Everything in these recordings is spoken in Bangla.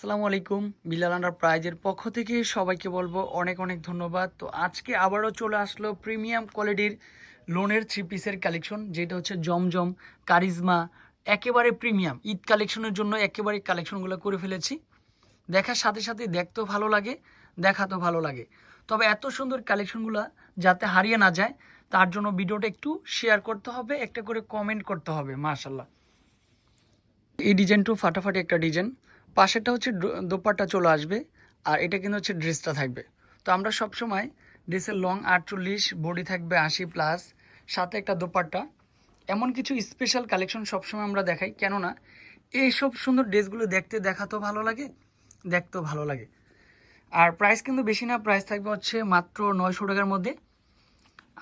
আসসালামু আলাইকুম। বিলাল প্রাইজের পক্ষ থেকে সবাইকে বলব অনেক অনেক ধন্যবাদ। তো আজকে আবারও চলে আসলো প্রিমিয়াম কোয়ালিটির লোনের থ্রি পিসের কালেকশন, যেটা হচ্ছে জমজম, কারিজমা, একেবারে প্রিমিয়াম। ঈদ কালেকশনের জন্য একেবারে কালেকশনগুলো করে ফেলেছি। দেখার সাথে সাথে দেখতেও ভালো লাগে, দেখাতেও ভালো লাগে। তবে এত সুন্দর কালেকশনগুলো যাতে হারিয়ে না যায়, তার জন্য ভিডিওটা একটু শেয়ার করতে হবে, একটা করে কমেন্ট করতে হবে মাশাল্লাহ এই ডিজাইনটাও ফাটাফাটি একটা ডিজাইন। পাশেরটা হচ্ছে দোপাট্টা চলে আসবে, আর এটা কিন্তু হচ্ছে ড্রেসটা থাকবে। তো আমরা সব সময় ড্রেসের লং আটচল্লিশ, বডি থাকবে আশি প্লাস, সাথে একটা দোপাট্টা। এমন কিছু স্পেশাল কালেকশন সবসময় আমরা দেখাই, কেননা এইসব সুন্দর ড্রেসগুলো দেখতে দেখাতেও ভালো লাগে, দেখতেও ভালো লাগে। আর প্রাইস কিন্তু বেশি না প্রাইস থাকবে হচ্ছে মাত্র নয়শো টাকার মধ্যে।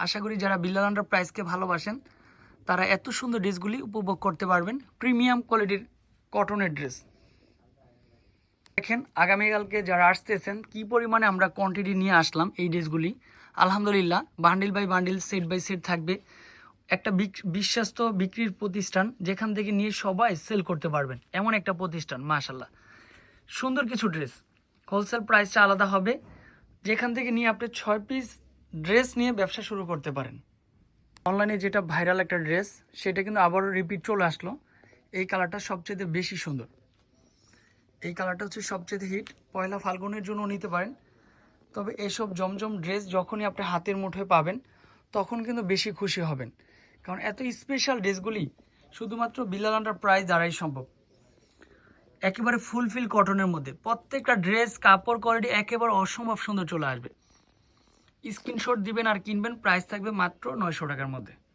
আশা করি যারা বিল্লালান্ডার প্রাইসকে ভালোবাসেন, তারা এত সুন্দর ড্রেসগুলি উপভোগ করতে পারবেন। প্রিমিয়াম কোয়ালিটির কটনের ড্রেস দেখেন আগামীকালকে যারা আসতেছেন, কি পরিমাণে আমরা কোয়ান্টিটি নিয়ে আসলাম এই ড্রেসগুলি আলহামদুলিল্লাহ bundle by bundle set by set থাকবে। একটা বিশ্বস্ত বিক্রির প্রতিষ্ঠান যেখান থেকে নিয়ে সবাই সেল করতে পারবেন। এমন একটা প্রতিষ্ঠান মাশাল্লাহ সুন্দর কিছু ড্রেস হোলসেল প্রাইসটা আলাদা হবে। যেখান থেকে নিয়ে আপনি ছয় পিস ড্রেস নিয়ে ব্যবসা শুরু করতে পারেন। অনলাইনে যেটা ভাইরাল একটা ড্রেস সেটা কিন্তু আবারও রিপিট চলে আসলো। এই কালারটা সবচেয়ে বেশি সুন্দর। এই কালারটা হচ্ছে সবচেয়ে হিট। পয়লা ফাল্গুনের জন্য নিতে পারেন। তবে এসব জমজম ড্রেস যখনই আপনি হাতের মুঠোয় পাবেন, তখন কিন্তু বেশি খুশি হবেন। কারণ এত স্পেশাল ড্রেসগুলি শুধুমাত্র বিলাল আন্ডার প্রাইস দ্বারাই সম্ভব। একেবারে ফুলফিল কটনের মধ্যে। প্রত্যেকটা ড্রেস, কাপড় কোয়ালিটি একেবারে অসম্ভব সুন্দর চলে আসবে। স্ক্রিনশট দিবেন আর কিনবেন প্রাইস থাকবে মাত্র নয়শো টাকার মধ্যে।